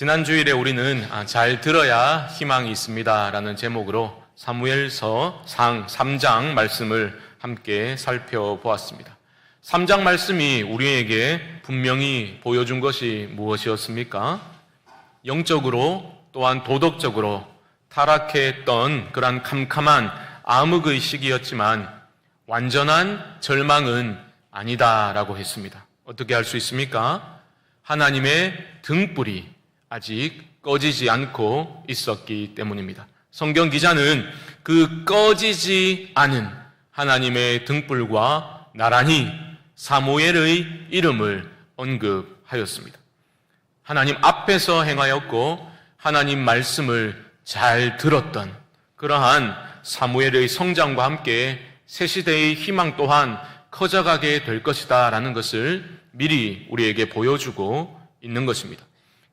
지난 주일에 우리는 아, 잘 들어야 희망이 있습니다. 라는 제목으로 사무엘서 상 3장 말씀을 함께 살펴보았습니다. 3장 말씀이 우리에게 분명히 보여준 것이 무엇이었습니까? 영적으로 또한 도덕적으로 타락했던 그러한 캄캄한 암흑의 시기였지만 완전한 절망은 아니다라고 했습니다. 어떻게 할 수 있습니까? 하나님의 등불이 아직 꺼지지 않고 있었기 때문입니다. 성경 기자는 그 꺼지지 않은 하나님의 등불과 나란히 사무엘의 이름을 언급하였습니다. 하나님 앞에서 행하였고 하나님 말씀을 잘 들었던 그러한 사무엘의 성장과 함께 새 시대의 희망 또한 커져가게 될 것이다 라는 것을 미리 우리에게 보여주고 있는 것입니다.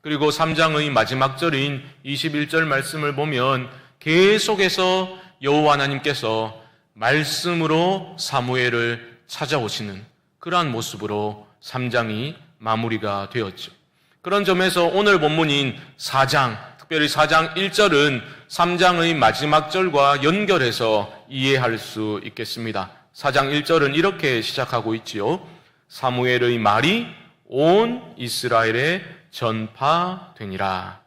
그리고 3장의 마지막 절인 21절 말씀을 보면 계속해서 여호와 하나님께서 말씀으로 사무엘을 찾아오시는 그러한 모습으로 3장이 마무리가 되었죠. 그런 점에서 오늘 본문인 4장, 특별히 4장 1절은 3장의 마지막 절과 연결해서 이해할 수 있겠습니다. 4장 1절은 이렇게 시작하고 있지요. 사무엘의 말이 온 이스라엘에 전파되니라.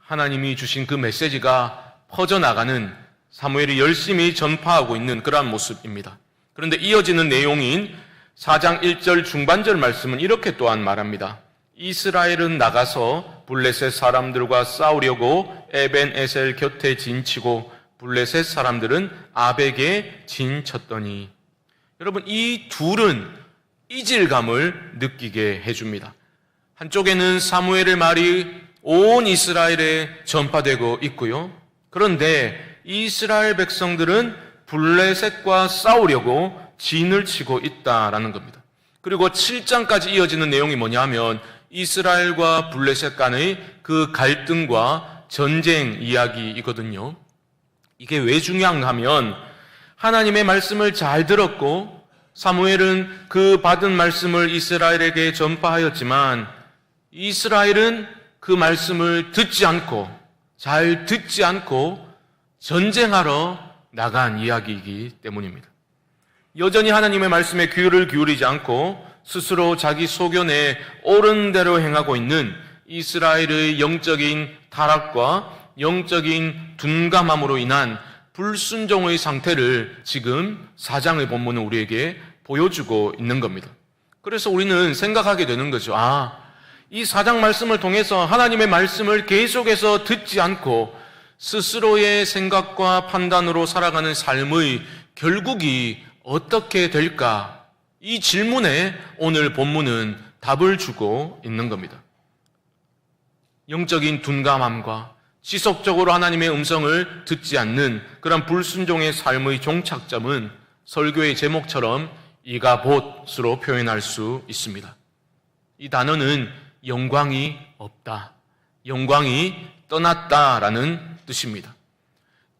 하나님이 주신 그 메시지가 퍼져나가는 사무엘이 열심히 전파하고 있는 그러한 모습입니다. 그런데 이어지는 내용인 4장 1절 중반절 말씀은 이렇게 또한 말합니다. 이스라엘은 나가서 블레셋 사람들과 싸우려고 에벤 에셀 곁에 진치고 블레셋 사람들은 아벡에 진쳤더니 여러분 이 둘은 이질감을 느끼게 해줍니다. 한쪽에는 사무엘의 말이 온 이스라엘에 전파되고 있고요. 그런데 이스라엘 백성들은 블레셋과 싸우려고 진을 치고 있다라는 겁니다. 그리고 7장까지 이어지는 내용이 뭐냐면 이스라엘과 블레셋 간의 그 갈등과 전쟁 이야기이거든요. 이게 왜 중요한가 하면 하나님의 말씀을 잘 들었고 사무엘은 그 받은 말씀을 이스라엘에게 전파하였지만 이스라엘은 그 말씀을 듣지 않고 잘 듣지 않고 전쟁하러 나간 이야기이기 때문입니다. 여전히 하나님의 말씀에 귀를 기울이지 않고 스스로 자기 소견에 옳은 대로 행하고 있는 이스라엘의 영적인 타락과 영적인 둔감함으로 인한 불순종의 상태를 지금 사장의 본문은 우리에게 보여주고 있는 겁니다. 그래서 우리는 생각하게 되는 거죠. 아, 이 사장 말씀을 통해서 하나님의 말씀을 계속해서 듣지 않고 스스로의 생각과 판단으로 살아가는 삶의 결국이 어떻게 될까? 이 질문에 오늘 본문은 답을 주고 있는 겁니다. 영적인 둔감함과 지속적으로 하나님의 음성을 듣지 않는 그런 불순종의 삶의 종착점은 설교의 제목처럼 이가봇으로 표현할 수 있습니다. 이 단어는 영광이 없다. 영광이 떠났다라는 뜻입니다.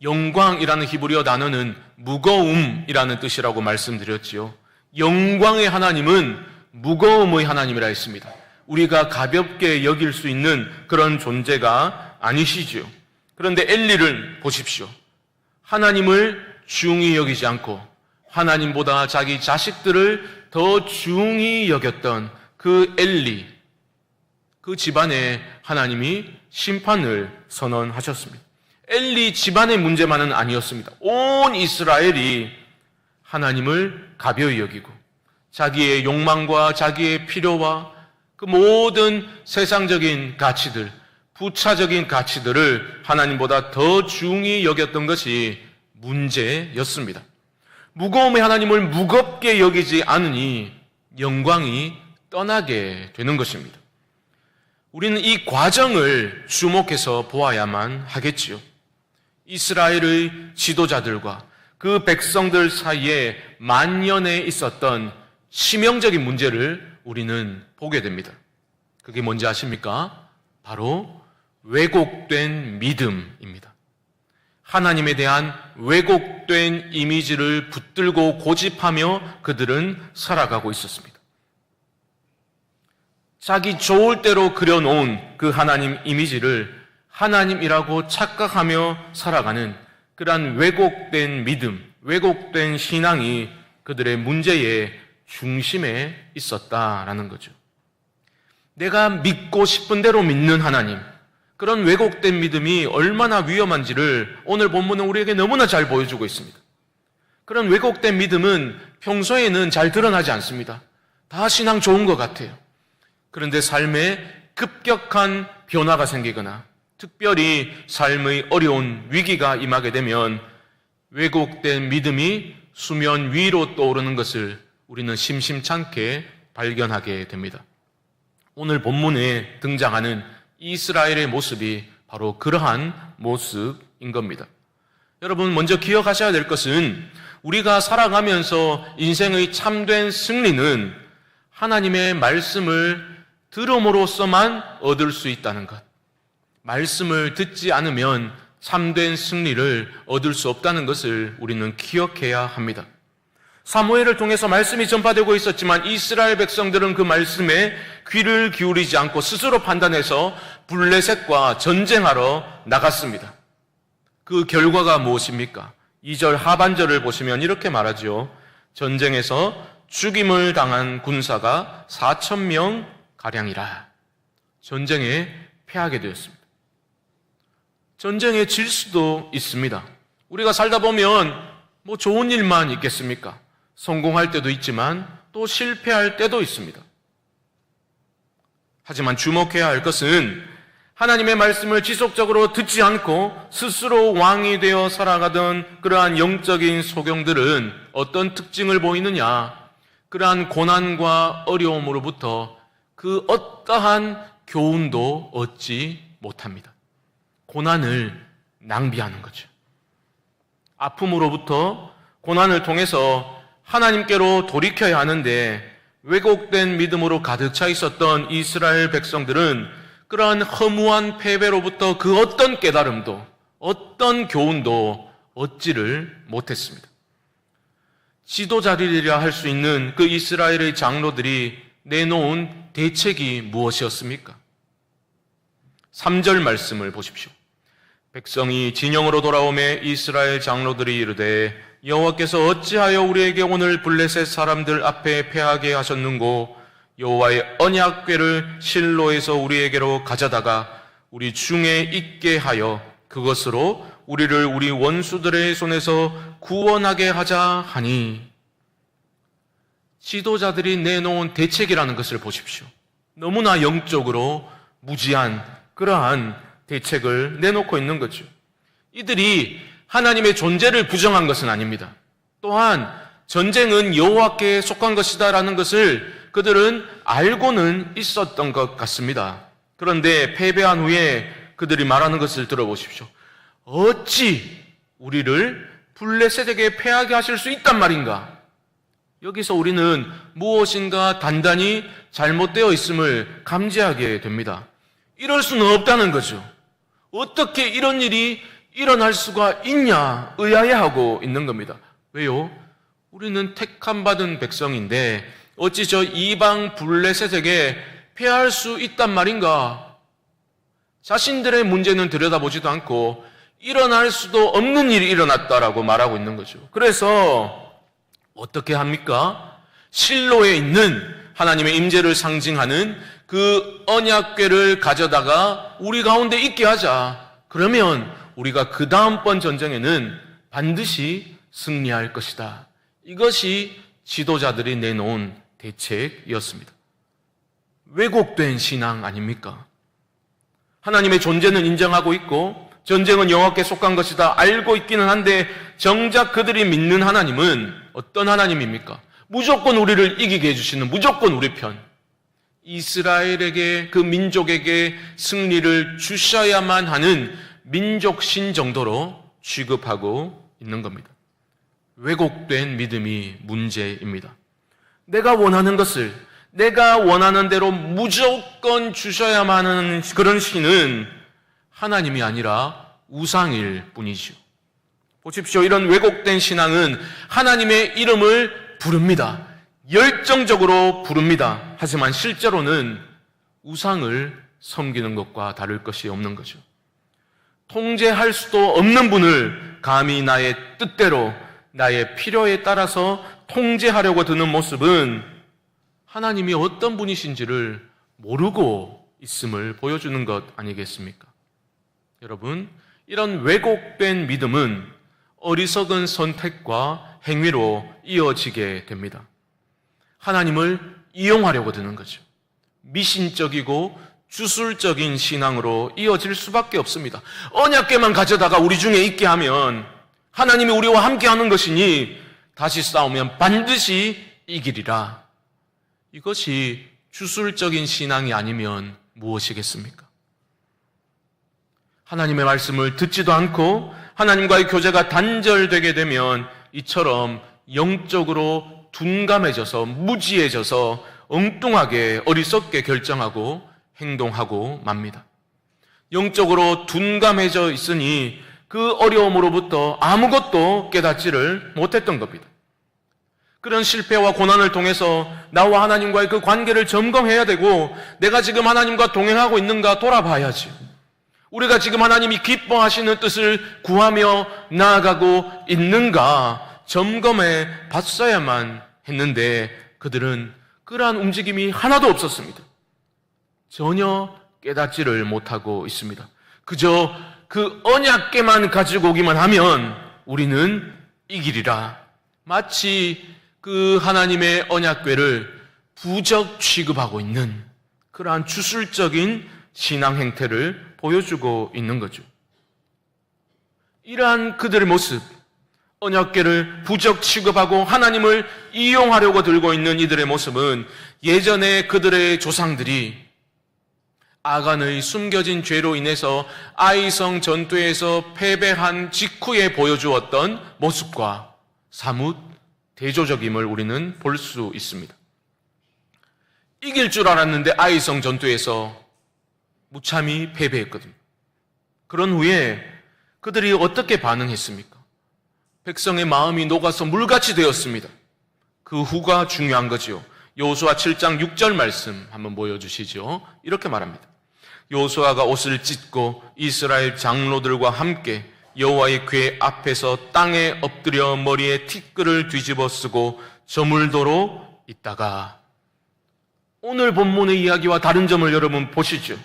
영광이라는 히브리어 단어는 무거움이라는 뜻이라고 말씀드렸지요. 영광의 하나님은 무거움의 하나님이라 했습니다. 우리가 가볍게 여길 수 있는 그런 존재가 아니시죠. 그런데 엘리를 보십시오. 하나님을 중히 여기지 않고 하나님보다 자기 자식들을 더 중히 여겼던 그 엘리, 그 집안에 하나님이 심판을 선언하셨습니다. 엘리 집안의 문제만은 아니었습니다. 온 이스라엘이 하나님을 가벼이 여기고 자기의 욕망과 자기의 필요와 그 모든 세상적인 가치들, 부차적인 가치들을 하나님보다 더 중히 여겼던 것이 문제였습니다. 무거움의 하나님을 무겁게 여기지 않으니 영광이 떠나게 되는 것입니다. 우리는 이 과정을 주목해서 보아야만 하겠지요. 이스라엘의 지도자들과 그 백성들 사이에 만년에 있었던 치명적인 문제를 우리는 보게 됩니다. 그게 뭔지 아십니까? 바로 왜곡된 믿음입니다. 하나님에 대한 왜곡된 이미지를 붙들고 고집하며 그들은 살아가고 있었습니다. 자기 좋을 대로 그려놓은 그 하나님 이미지를 하나님이라고 착각하며 살아가는 그러한 왜곡된 믿음, 왜곡된 신앙이 그들의 문제의 중심에 있었다라는 거죠. 내가 믿고 싶은 대로 믿는 하나님, 그런 왜곡된 믿음이 얼마나 위험한지를 오늘 본문은 우리에게 너무나 잘 보여주고 있습니다. 그런 왜곡된 믿음은 평소에는 잘 드러나지 않습니다. 다 신앙 좋은 것 같아요. 그런데 삶에 급격한 변화가 생기거나 특별히 삶의 어려운 위기가 임하게 되면 왜곡된 믿음이 수면 위로 떠오르는 것을 우리는 심심찮게 발견하게 됩니다. 오늘 본문에 등장하는 이스라엘의 모습이 바로 그러한 모습인 겁니다. 여러분, 먼저 기억하셔야 될 것은 우리가 살아가면서 인생의 참된 승리는 하나님의 말씀을 들음으로써만 얻을 수 있다는 것. 말씀을 듣지 않으면 참된 승리를 얻을 수 없다는 것을 우리는 기억해야 합니다. 사무엘을 통해서 말씀이 전파되고 있었지만 이스라엘 백성들은 그 말씀에 귀를 기울이지 않고 스스로 판단해서 블레셋과 전쟁하러 나갔습니다. 그 결과가 무엇입니까? 2절 하반절을 보시면 이렇게 말하죠. 전쟁에서 죽임을 당한 군사가 4천 명 가량이라. 전쟁에 패하게 되었습니다. 전쟁에 질 수도 있습니다. 우리가 살다 보면 뭐 좋은 일만 있겠습니까? 성공할 때도 있지만 또 실패할 때도 있습니다. 하지만 주목해야 할 것은 하나님의 말씀을 지속적으로 듣지 않고 스스로 왕이 되어 살아가던 그러한 영적인 소경들은 어떤 특징을 보이느냐? 그러한 고난과 어려움으로부터 그 어떠한 교훈도 얻지 못합니다. 고난을 낭비하는 거죠. 아픔으로부터 고난을 통해서 하나님께로 돌이켜야 하는데 왜곡된 믿음으로 가득 차 있었던 이스라엘 백성들은 그러한 허무한 패배로부터 그 어떤 깨달음도 어떤 교훈도 얻지를 못했습니다. 지도자리라 할 수 있는 그 이스라엘의 장로들이 내놓은 대책이 무엇이었습니까? 3절 말씀을 보십시오. 백성이 진영으로 돌아오매 이스라엘 장로들이 이르되 여호와께서 어찌하여 우리에게 오늘 블레셋 사람들 앞에 패하게 하셨는고 여호와의 언약궤를 실로에서 우리에게로 가져다가 우리 중에 있게 하여 그것으로 우리를 우리 원수들의 손에서 구원하게 하자 하니 지도자들이 내놓은 대책이라는 것을 보십시오. 너무나 영적으로 무지한 그러한 대책을 내놓고 있는 거죠. 이들이 하나님의 존재를 부정한 것은 아닙니다. 또한 전쟁은 여호와께 속한 것이다라는 것을 그들은 알고는 있었던 것 같습니다. 그런데 패배한 후에 그들이 말하는 것을 들어보십시오. 어찌 우리를 블레셋에게 패하게 하실 수 있단 말인가? 여기서 우리는 무엇인가 단단히 잘못되어 있음을 감지하게 됩니다. 이럴 수는 없다는 거죠. 어떻게 이런 일이 일어날 수가 있냐 의아해하고 있는 겁니다. 왜요? 우리는 택함 받은 백성인데 어찌 저 이방 블레셋에게 패할 수 있단 말인가? 자신들의 문제는 들여다보지도 않고 일어날 수도 없는 일이 일어났다라고 말하고 있는 거죠. 그래서 어떻게 합니까? 실로에 있는 하나님의 임재를 상징하는 그 언약궤를 가져다가 우리 가운데 있게 하자. 그러면 우리가 그 다음번 전쟁에는 반드시 승리할 것이다. 이것이 지도자들이 내놓은 대책이었습니다. 왜곡된 신앙 아닙니까? 하나님의 존재는 인정하고 있고 전쟁은 여호와께 속한 것이다 알고 있기는 한데 정작 그들이 믿는 하나님은 어떤 하나님입니까? 무조건 우리를 이기게 해주시는 무조건 우리 편. 이스라엘에게 그 민족에게 승리를 주셔야만 하는 민족신 정도로 취급하고 있는 겁니다. 왜곡된 믿음이 문제입니다. 내가 원하는 것을 내가 원하는 대로 무조건 주셔야만 하는 그런 신은 하나님이 아니라 우상일 뿐이죠. 보십시오. 이런 왜곡된 신앙은 하나님의 이름을 부릅니다. 열정적으로 부릅니다. 하지만 실제로는 우상을 섬기는 것과 다를 것이 없는 거죠. 통제할 수도 없는 분을 감히 나의 뜻대로 나의 필요에 따라서 통제하려고 드는 모습은 하나님이 어떤 분이신지를 모르고 있음을 보여주는 것 아니겠습니까? 여러분, 이런 왜곡된 믿음은 어리석은 선택과 행위로 이어지게 됩니다. 하나님을 이용하려고 드는 거죠. 미신적이고 주술적인 신앙으로 이어질 수밖에 없습니다. 언약계만 가져다가 우리 중에 있게 하면 하나님이 우리와 함께 하는 것이니 다시 싸우면 반드시 이기리라. 이것이 주술적인 신앙이 아니면 무엇이겠습니까? 하나님의 말씀을 듣지도 않고 하나님과의 교제가 단절되게 되면 이처럼 영적으로 둔감해져서 무지해져서 엉뚱하게 어리석게 결정하고 행동하고 맙니다. 영적으로 둔감해져 있으니 그 어려움으로부터 아무것도 깨닫지를 못했던 겁니다. 그런 실패와 고난을 통해서 나와 하나님과의 그 관계를 점검해야 되고 내가 지금 하나님과 동행하고 있는가 돌아봐야지. 우리가 지금 하나님이 기뻐하시는 뜻을 구하며 나아가고 있는가 점검해 봤어야만 했는데 그들은 그러한 움직임이 하나도 없었습니다. 전혀 깨닫지를 못하고 있습니다. 그저 그 언약계만 가지고 오기만 하면 우리는 이길이라. 마치 그 하나님의 언약궤를 부적 취급하고 있는 그러한 주술적인 신앙 행태를 보여주고 있는 거죠. 이러한 그들의 모습, 언약계를 부적 취급하고 하나님을 이용하려고 들고 있는 이들의 모습은 예전에 그들의 조상들이 아간의 숨겨진 죄로 인해서 아이성 전투에서 패배한 직후에 보여주었던 모습과 사뭇 대조적임을 우리는 볼 수 있습니다. 이길 줄 알았는데 아이성 전투에서 무참히 패배했거든요. 그런 후에 그들이 어떻게 반응했습니까? 백성의 마음이 녹아서 물같이 되었습니다. 그 후가 중요한 거지요. 요수아 7장 6절 말씀 한번 보여주시죠. 이렇게 말합니다. 요수아가 옷을 찢고 이스라엘 장로들과 함께 여호와의 궤 앞에서 땅에 엎드려 머리에 티끌을 뒤집어 쓰고 저물도로 있다가 오늘 본문의 이야기와 다른 점을 여러분 보시죠.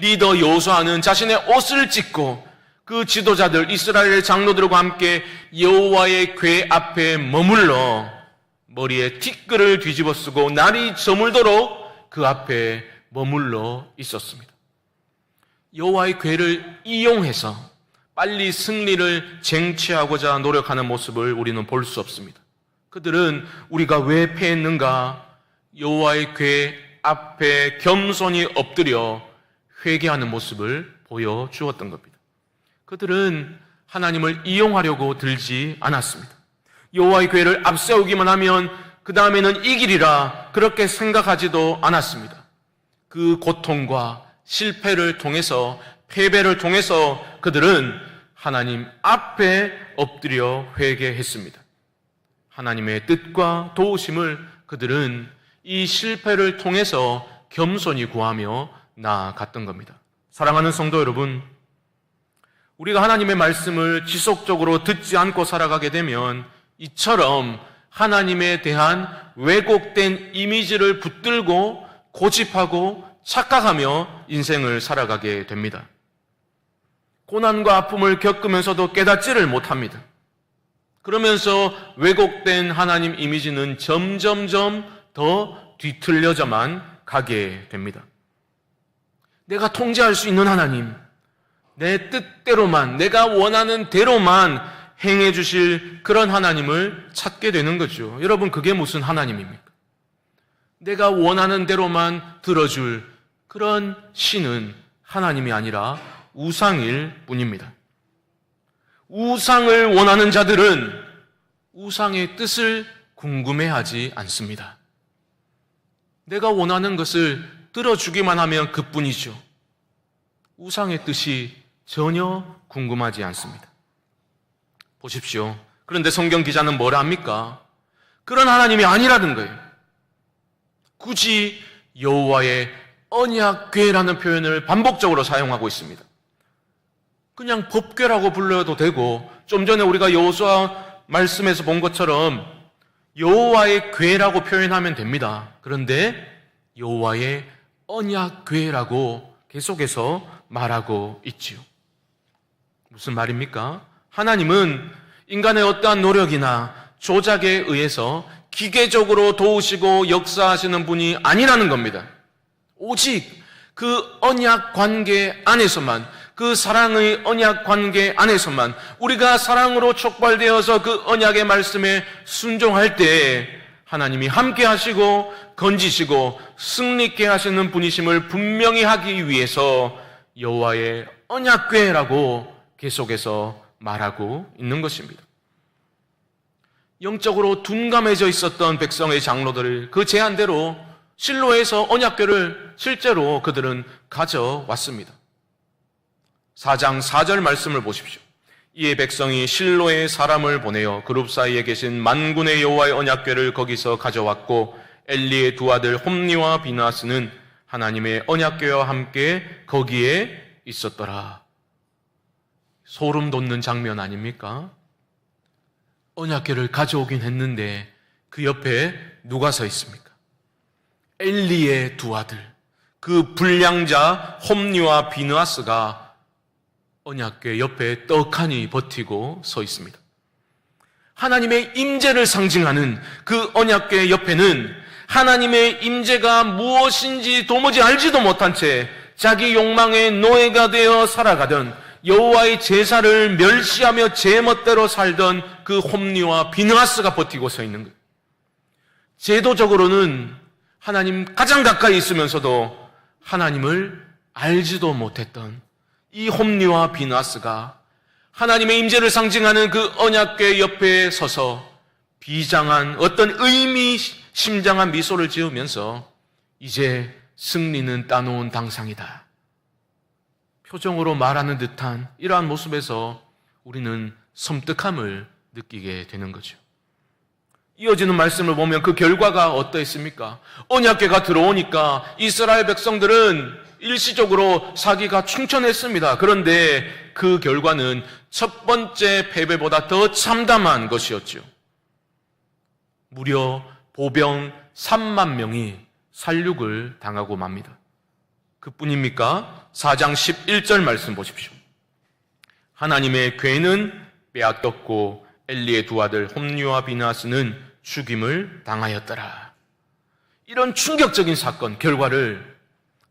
리더 요수아는 자신의 옷을 찢고 그 지도자들 이스라엘의 장로들과 함께 여호와의 궤 앞에 머물러 머리에 티끌을 뒤집어 쓰고 날이 저물도록 그 앞에 머물러 있었습니다. 여호와의 궤를 이용해서 빨리 승리를 쟁취하고자 노력하는 모습을 우리는 볼 수 없습니다. 그들은 우리가 왜 패했는가 여호와의 궤 앞에 겸손히 엎드려 회개하는 모습을 보여 주었던 겁니다. 그들은 하나님을 이용하려고 들지 않았습니다. 여호와의 궤를 앞세우기만 하면 그 다음에는 이길이라 그렇게 생각하지도 않았습니다. 그 고통과 실패를 통해서 패배를 통해서 그들은 하나님 앞에 엎드려 회개했습니다. 하나님의 뜻과 도우심을 그들은 이 실패를 통해서 겸손히 구하며 나아갔던 겁니다. 사랑하는 성도 여러분, 우리가 하나님의 말씀을 지속적으로 듣지 않고 살아가게 되면 이처럼 하나님에 대한 왜곡된 이미지를 붙들고 고집하고 착각하며 인생을 살아가게 됩니다. 고난과 아픔을 겪으면서도 깨닫지를 못합니다. 그러면서 왜곡된 하나님 이미지는 점점점 더 뒤틀려져만 가게 됩니다. 내가 통제할 수 있는 하나님, 내 뜻대로만, 내가 원하는 대로만 행해 주실 그런 하나님을 찾게 되는 거죠. 여러분, 그게 무슨 하나님입니까? 내가 원하는 대로만 들어줄 그런 신은 하나님이 아니라 우상일 뿐입니다. 우상을 원하는 자들은 우상의 뜻을 궁금해하지 않습니다. 내가 원하는 것을 들어주기만 하면 그뿐이죠. 우상의 뜻이 전혀 궁금하지 않습니다. 보십시오. 그런데 성경 기자는 뭐라 합니까? 그런 하나님이 아니라는 거예요. 굳이 여호와의 언약궤라는 표현을 반복적으로 사용하고 있습니다. 그냥 법궤라고 불러도 되고 좀 전에 우리가 여호수아 말씀에서 본 것처럼 여호와의 궤라고 표현하면 됩니다. 그런데 여호와의 언약궤라고 계속해서 말하고 있지요. 무슨 말입니까? 하나님은 인간의 어떠한 노력이나 조작에 의해서 기계적으로 도우시고 역사하시는 분이 아니라는 겁니다. 오직 그 언약 관계 안에서만 그 사랑의 언약 관계 안에서만 우리가 사랑으로 촉발되어서 그 언약의 말씀에 순종할 때 하나님이 함께 하시고 건지시고 승리케 하시는 분이심을 분명히 하기 위해서 여호와의 언약궤라고 계속해서 말하고 있는 것입니다. 영적으로 둔감해져 있었던 백성의 장로들을 그 제안대로 실로에서 언약궤를 실제로 그들은 가져왔습니다. 4장 4절 말씀을 보십시오. 이에 백성이 실로에 사람을 보내어 그룹 사이에 계신 만군의 여호와의 언약궤를 거기서 가져왔고 엘리의 두 아들 홈니와 비나스는 하나님의 언약궤와 함께 거기에 있었더라. 소름 돋는 장면 아닙니까? 언약궤를 가져오긴 했는데 그 옆에 누가 서 있습니까? 엘리의 두 아들, 그 불량자 홈니와 비느아스가 언약궤 옆에 떡하니 버티고 서 있습니다. 하나님의 임재를 상징하는 그 언약궤 옆에는 하나님의 임재가 무엇인지 도무지 알지도 못한 채 자기 욕망의 노예가 되어 살아가던 여호와의 제사를 멸시하며 제멋대로 살던 그 홈리와 비느하스가 버티고 서 있는 거예요. 제도적으로는 하나님 가장 가까이 있으면서도 하나님을 알지도 못했던 이 홈리와 비나스가 하나님의 임재를 상징하는 그 언약궤 옆에 서서 비장한 어떤 의미 심장한 미소를 지으면서 이제 승리는 따놓은 당상이다. 표정으로 말하는 듯한 이러한 모습에서 우리는 섬뜩함을 느끼게 되는 거죠. 이어지는 말씀을 보면 그 결과가 어떠했습니까? 언약궤가 들어오니까 이스라엘 백성들은 일시적으로 사기가 충천했습니다. 그런데 그 결과는 첫 번째 패배보다 더 참담한 것이었죠. 무려 보병 3만 명이 살육을 당하고 맙니다. 그뿐입니까? 4장 11절 말씀 보십시오. 하나님의 괴는 빼앗겼고 엘리의 두 아들 홈리와 비나스는 죽임을 당하였더라. 이런 충격적인 사건 결과를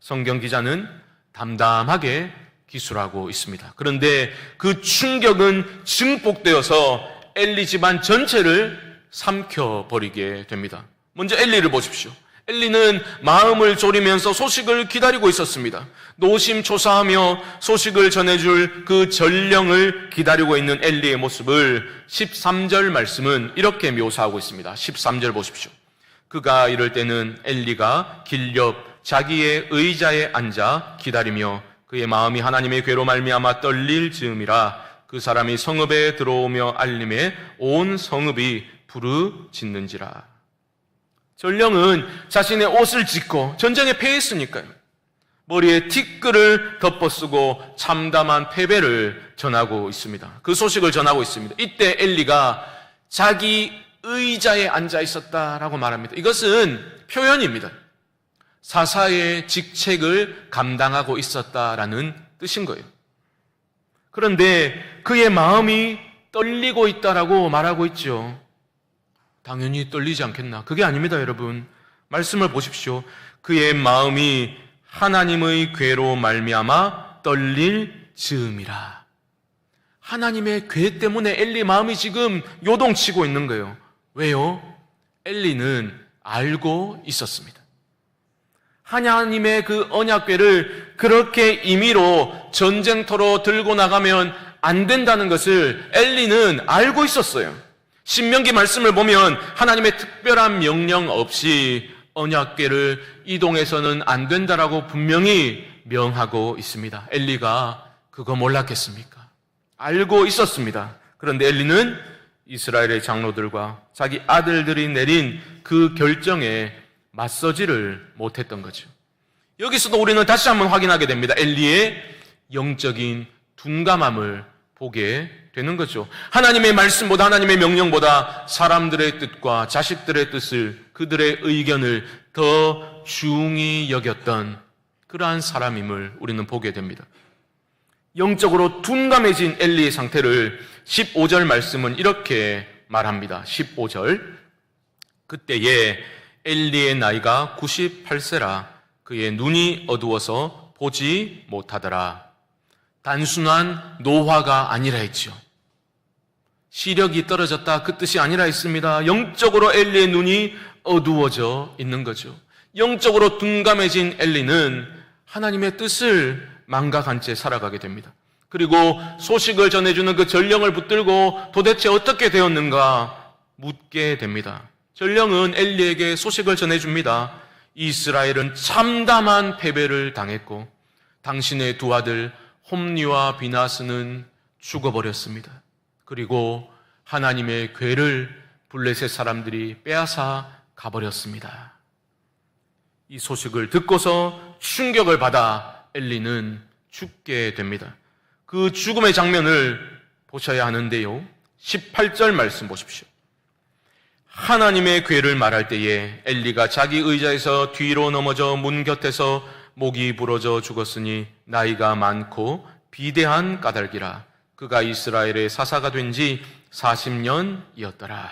성경 기자는 담담하게 기술하고 있습니다. 그런데 그 충격은 증폭되어서 엘리 집안 전체를 삼켜버리게 됩니다. 먼저 엘리를 보십시오. 엘리는 마음을 졸이면서 소식을 기다리고 있었습니다. 노심초사하며 소식을 전해줄 그 전령을 기다리고 있는 엘리의 모습을 13절 말씀은 이렇게 묘사하고 있습니다. 13절 보십시오. 그가 이럴 때는 엘리가 길옆 자기의 의자에 앉아 기다리며 그의 마음이 하나님의 괴로 말미암아 떨릴 즈음이라 그 사람이 성읍에 들어오며 알림에 온 성읍이 부르짖는지라. 전령은 자신의 옷을 찢고 전쟁에 패했으니까요. 머리에 티끌을 덮어쓰고 참담한 패배를 전하고 있습니다. 그 소식을 전하고 있습니다. 이때 엘리가 자기 의자에 앉아 있었다라고 말합니다. 이것은 표현입니다. 사사의 직책을 감당하고 있었다라는 뜻인 거예요. 그런데 그의 마음이 떨리고 있다라고 말하고 있죠. 당연히 떨리지 않겠나? 그게 아닙니다, 여러분. 말씀을 보십시오. 그의 마음이 하나님의 괴로 말미암아 떨릴 즈음이라. 하나님의 괴 때문에 엘리 마음이 지금 요동치고 있는 거예요. 왜요? 엘리는 알고 있었습니다. 하나님의 그 언약궤를 그렇게 임의로 전쟁터로 들고 나가면 안 된다는 것을 엘리는 알고 있었어요. 신명기 말씀을 보면 하나님의 특별한 명령 없이 언약궤를 이동해서는 안 된다라고 분명히 명하고 있습니다. 엘리가 그거 몰랐겠습니까? 알고 있었습니다. 그런데 엘리는 이스라엘의 장로들과 자기 아들들이 내린 그 결정에 맞서지를 못했던 거죠. 여기서도 우리는 다시 한번 확인하게 됩니다. 엘리의 영적인 둔감함을 보게 되는 거죠. 하나님의 말씀보다 하나님의 명령보다 사람들의 뜻과 자식들의 뜻을 그들의 의견을 더 중히 여겼던 그러한 사람임을 우리는 보게 됩니다. 영적으로 둔감해진 엘리의 상태를 15절 말씀은 이렇게 말합니다. 15절. 그때에 엘리의 나이가 98세라 그의 눈이 어두워서 보지 못하더라. 단순한 노화가 아니라 했죠. 시력이 떨어졌다 그 뜻이 아니라 했습니다. 영적으로 엘리의 눈이 어두워져 있는 거죠. 영적으로 둔감해진 엘리는 하나님의 뜻을 망각한 채 살아가게 됩니다. 그리고 소식을 전해주는 그 전령을 붙들고 도대체 어떻게 되었는가 묻게 됩니다. 전령은 엘리에게 소식을 전해줍니다. 이스라엘은 참담한 패배를 당했고 당신의 두 아들 홈리와 비나스는 죽어버렸습니다. 그리고 하나님의 괴를 블레셋 사람들이 빼앗아 가버렸습니다. 이 소식을 듣고서 충격을 받아 엘리는 죽게 됩니다. 그 죽음의 장면을 보셔야 하는데요. 18절 말씀 보십시오. 하나님의 괴를 말할 때에 엘리가 자기 의자에서 뒤로 넘어져 문 곁에서 목이 부러져 죽었으니 나이가 많고 비대한 까닭이라 그가 이스라엘의 사사가 된 지 40년이었더라.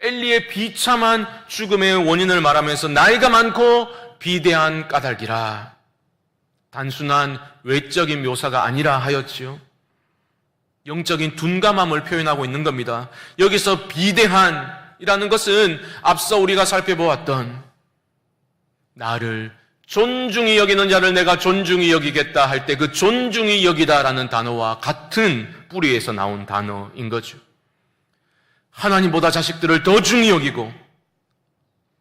엘리의 비참한 죽음의 원인을 말하면서 나이가 많고 비대한 까닭이라 단순한 외적인 묘사가 아니라 하였지요. 영적인 둔감함을 표현하고 있는 겁니다. 여기서 비대한 이라는 것은 앞서 우리가 살펴보았던 나를 존중히 여기는 자를 내가 존중히 여기겠다 할 때 그 존중히 여기다라는 단어와 같은 뿌리에서 나온 단어인 거죠. 하나님보다 자식들을 더 중히 여기고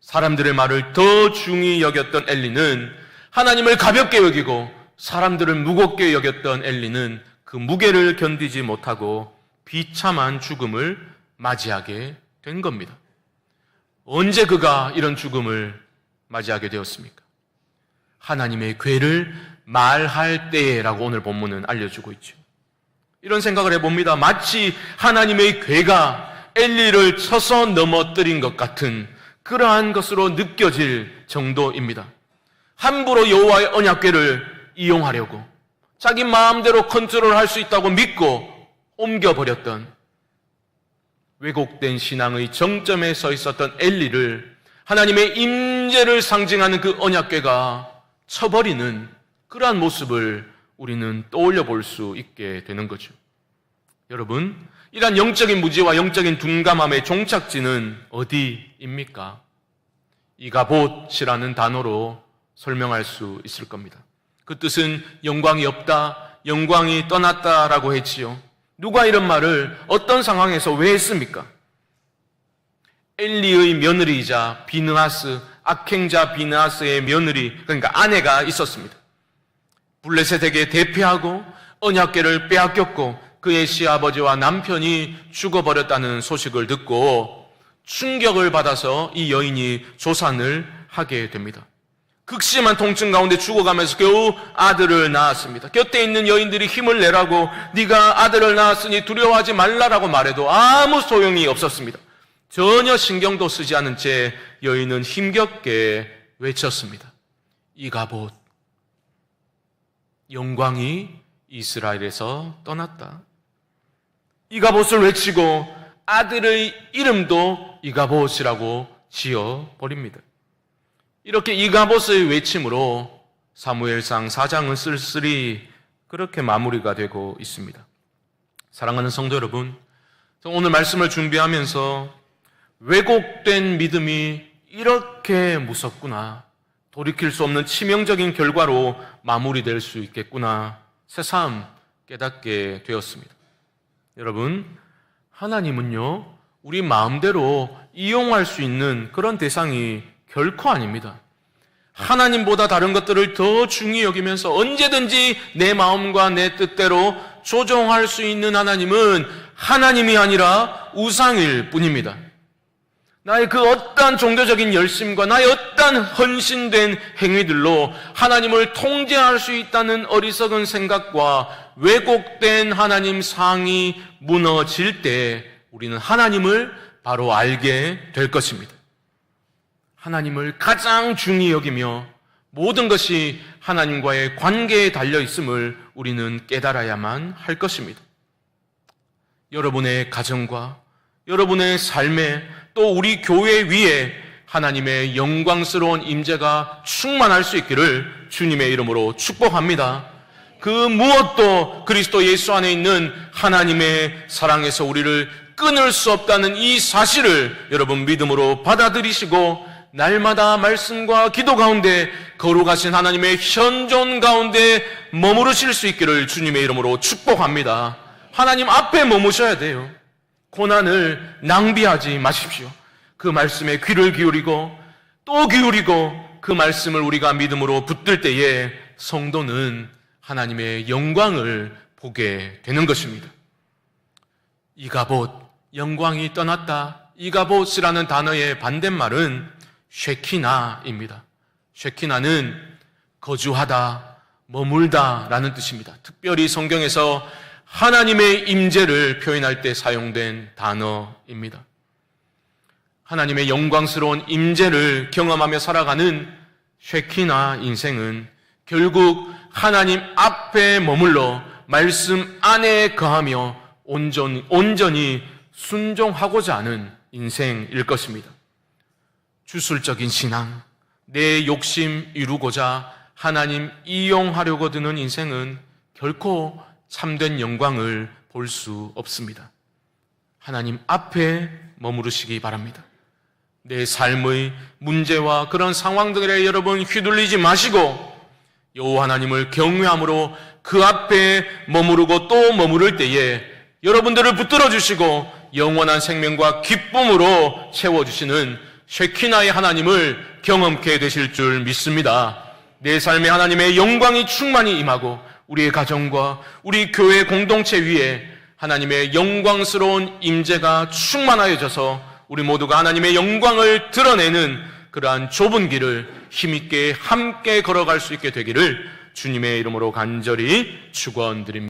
사람들의 말을 더 중히 여겼던 엘리는 하나님을 가볍게 여기고 사람들을 무겁게 여겼던 엘리는 그 무게를 견디지 못하고 비참한 죽음을 맞이하게 된 겁니다. 언제 그가 이런 죽음을 맞이하게 되었습니까? 하나님의 괴를 말할 때라고 오늘 본문은 알려주고 있죠. 이런 생각을 해봅니다. 마치 하나님의 괴가 엘리를 쳐서 넘어뜨린 것 같은 그러한 것으로 느껴질 정도입니다. 함부로 여호와의 언약궤를 이용하려고 자기 마음대로 컨트롤할 수 있다고 믿고 옮겨버렸던 왜곡된 신앙의 정점에 서 있었던 엘리를 하나님의 임재를 상징하는 그 언약궤가 쳐버리는 그러한 모습을 우리는 떠올려 볼 수 있게 되는 거죠. 여러분, 이러한 영적인 무지와 영적인 둔감함의 종착지는 어디입니까? 이가봇이라는 단어로 설명할 수 있을 겁니다. 그 뜻은 영광이 없다, 영광이 떠났다라고 했지요. 누가 이런 말을 어떤 상황에서 왜 했습니까? 엘리의 며느리이자 비느하스, 악행자 비느하스의 며느리, 그러니까 아내가 있었습니다. 블레셋에게 대피하고 언약계를 빼앗겼고 그의 시아버지와 남편이 죽어버렸다는 소식을 듣고 충격을 받아서 이 여인이 조산을 하게 됩니다. 극심한 통증 가운데 죽어가면서 겨우 아들을 낳았습니다. 곁에 있는 여인들이 힘을 내라고 네가 아들을 낳았으니 두려워하지 말라라고 말해도 아무 소용이 없었습니다. 전혀 신경도 쓰지 않은 채 여인은 힘겹게 외쳤습니다. 이가봇 영광이 이스라엘에서 떠났다. 이가봇을 외치고 아들의 이름도 이가봇이라고 지어 버립니다. 이렇게 이가봇의 외침으로 사무엘상 4장은 쓸쓸히 그렇게 마무리가 되고 있습니다. 사랑하는 성도 여러분, 오늘 말씀을 준비하면서 왜곡된 믿음이 이렇게 무섭구나. 돌이킬 수 없는 치명적인 결과로 마무리될 수 있겠구나. 새삼 깨닫게 되었습니다. 여러분, 하나님은요, 우리 마음대로 이용할 수 있는 그런 대상이 결코 아닙니다. 하나님보다 다른 것들을 더 중히 여기면서 언제든지 내 마음과 내 뜻대로 조종할 수 있는 하나님은 하나님이 아니라 우상일 뿐입니다. 나의 그 어떠한 종교적인 열심과 나의 어떠한 헌신된 행위들로 하나님을 통제할 수 있다는 어리석은 생각과 왜곡된 하나님 상이 무너질 때 우리는 하나님을 바로 알게 될 것입니다. 하나님을 가장 중히 여기며 모든 것이 하나님과의 관계에 달려 있음을 우리는 깨달아야만 할 것입니다. 여러분의 가정과 여러분의 삶에 또 우리 교회 위에 하나님의 영광스러운 임재가 충만할 수 있기를 주님의 이름으로 축복합니다. 그 무엇도 그리스도 예수 안에 있는 하나님의 사랑에서 우리를 끊을 수 없다는 이 사실을 여러분 믿음으로 받아들이시고 날마다 말씀과 기도 가운데 거룩하신 하나님의 현존 가운데 머무르실 수 있기를 주님의 이름으로 축복합니다. 하나님 앞에 머무셔야 돼요. 고난을 낭비하지 마십시오. 그 말씀에 귀를 기울이고 또 기울이고 그 말씀을 우리가 믿음으로 붙들 때에 성도는 하나님의 영광을 보게 되는 것입니다. 이가봇, 영광이 떠났다. 이가봇이라는 단어의 반대말은 쉐키나입니다. 쉐키나는 거주하다, 머물다 라는 뜻입니다. 특별히 성경에서 하나님의 임재를 표현할 때 사용된 단어입니다. 하나님의 영광스러운 임재를 경험하며 살아가는 쉐키나 인생은 결국 하나님 앞에 머물러 말씀 안에 거하며 온전히, 온전히 순종하고자 하는 인생일 것입니다. 주술적인 신앙, 내 욕심 이루고자 하나님 이용하려고 드는 인생은 결코 참된 영광을 볼 수 없습니다. 하나님 앞에 머무르시기 바랍니다. 내 삶의 문제와 그런 상황들에 여러분 휘둘리지 마시고 여호와 하나님을 경외함으로 그 앞에 머무르고 또 머무를 때에 여러분들을 붙들어 주시고 영원한 생명과 기쁨으로 채워 주시는 쉐키나의 하나님을 경험케 되실 줄 믿습니다. 내 삶에 하나님의 영광이 충만히 임하고 우리의 가정과 우리 교회 공동체 위에 하나님의 영광스러운 임재가 충만하여져서 우리 모두가 하나님의 영광을 드러내는 그러한 좁은 길을 힘있게 함께 걸어갈 수 있게 되기를 주님의 이름으로 간절히 축원드립니다.